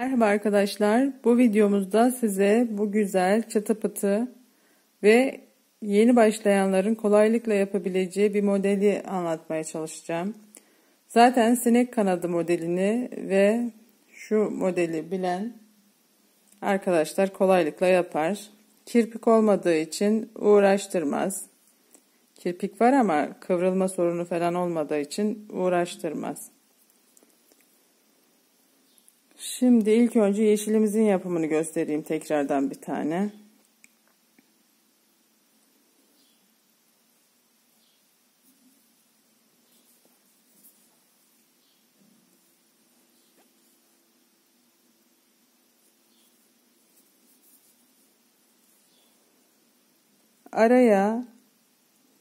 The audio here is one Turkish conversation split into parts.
Merhaba arkadaşlar. Bu videomuzda size bu güzel çatı pıtı ve yeni başlayanların kolaylıkla yapabileceği bir modeli anlatmaya çalışacağım. Zaten sinek kanadı modelini ve şu modeli bilen arkadaşlar kolaylıkla yapar. Kirpik olmadığı için uğraştırmaz. Kirpik var ama kıvrılma sorunu falan olmadığı için uğraştırmaz. Şimdi ilk önce yeşilimizin yapımını göstereyim tekrardan bir tane. Araya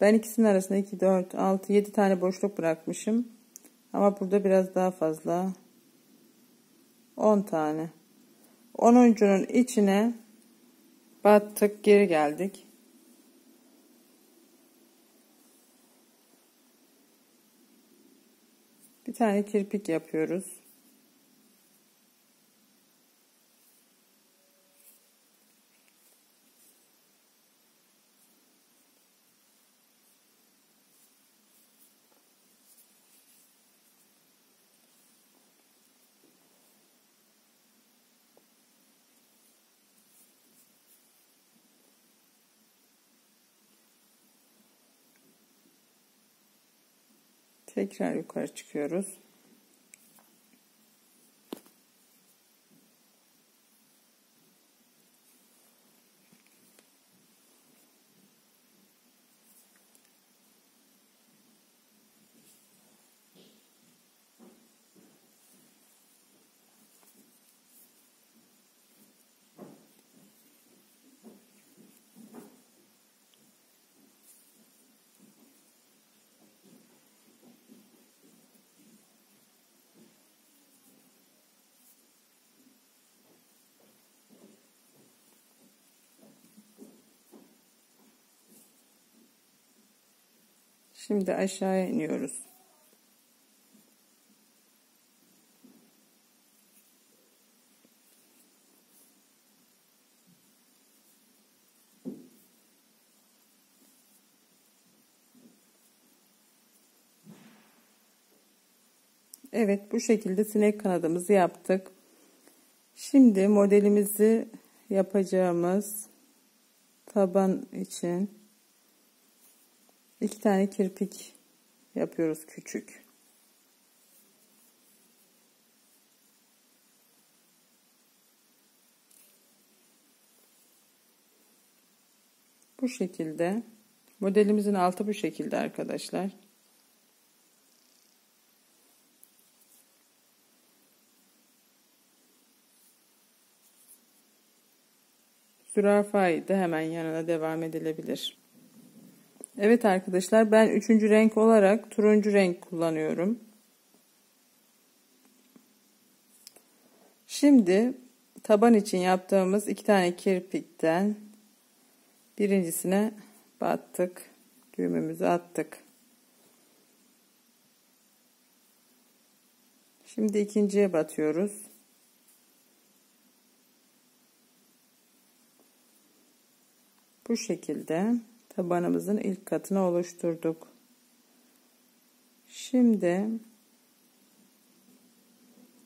ben ikisinin arasında 2, 4, 6, 7 tane boşluk bırakmışım. Ama burada biraz daha fazla 10 tane. 10'uncunun içine battık geri geldik. Bir tane kirpik yapıyoruz. Tekrar yukarı çıkıyoruz. Şimdi aşağıya iniyoruz. Evet bu şekilde sinek kanadımızı yaptık. Şimdi modelimizi yapacağımız taban için iki tane kirpik yapıyoruz küçük. Bu şekilde modelimizin altı bu şekilde arkadaşlar. Zürafayı da hemen yanına devam edilebilir. Evet arkadaşlar ben üçüncü renk olarak turuncu renk kullanıyorum. Şimdi taban için yaptığımız iki tane kirpikten birincisine battık. Düğümümüzü attık. Şimdi ikinciye batıyoruz. Bu şekilde tabanımızın ilk katını oluşturduk. Şimdi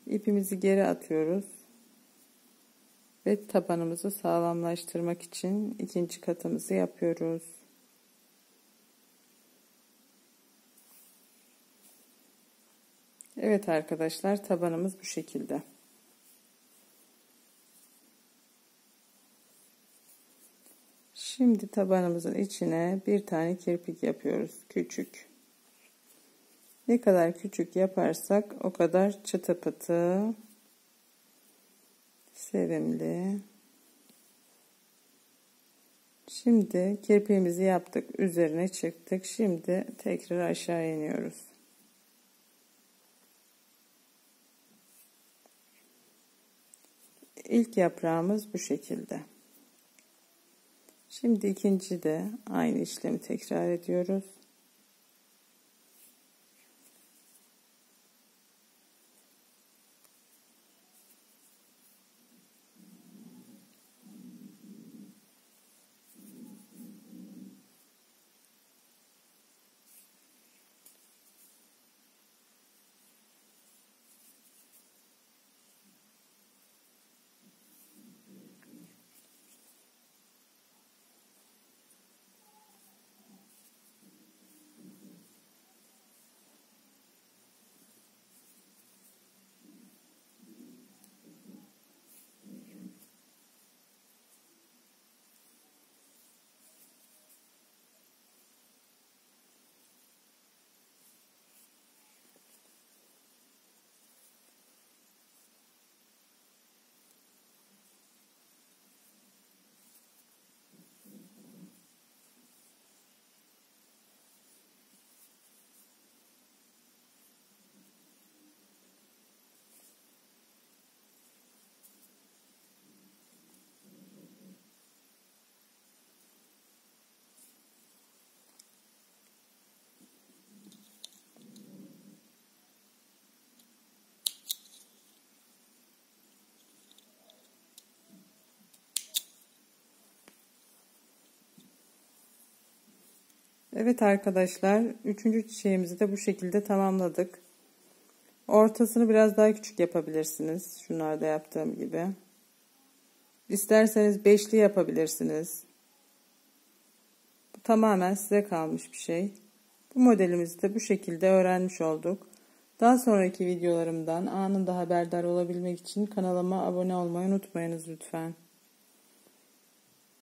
ipimizi geri atıyoruz ve tabanımızı sağlamlaştırmak için ikinci katımızı yapıyoruz. Evet arkadaşlar tabanımız bu şekilde. Şimdi tabanımızın içine bir tane kirpik yapıyoruz. Küçük. Ne kadar küçük yaparsak o kadar çıtı pıtı sevimli. Şimdi kirpiğimizi yaptık. Üzerine çıktık. Şimdi tekrar aşağı iniyoruz. İlk yaprağımız bu şekilde. Şimdi ikinci de aynı işlemi tekrar ediyoruz. Evet arkadaşlar, üçüncü çiçeğimizi de bu şekilde tamamladık. Ortasını biraz daha küçük yapabilirsiniz. Şunlarda yaptığım gibi. İsterseniz beşli yapabilirsiniz. Bu tamamen size kalmış bir şey. Bu modelimizi de bu şekilde öğrenmiş olduk. Daha sonraki videolarımdan anında haberdar olabilmek için kanalıma abone olmayı unutmayınız lütfen.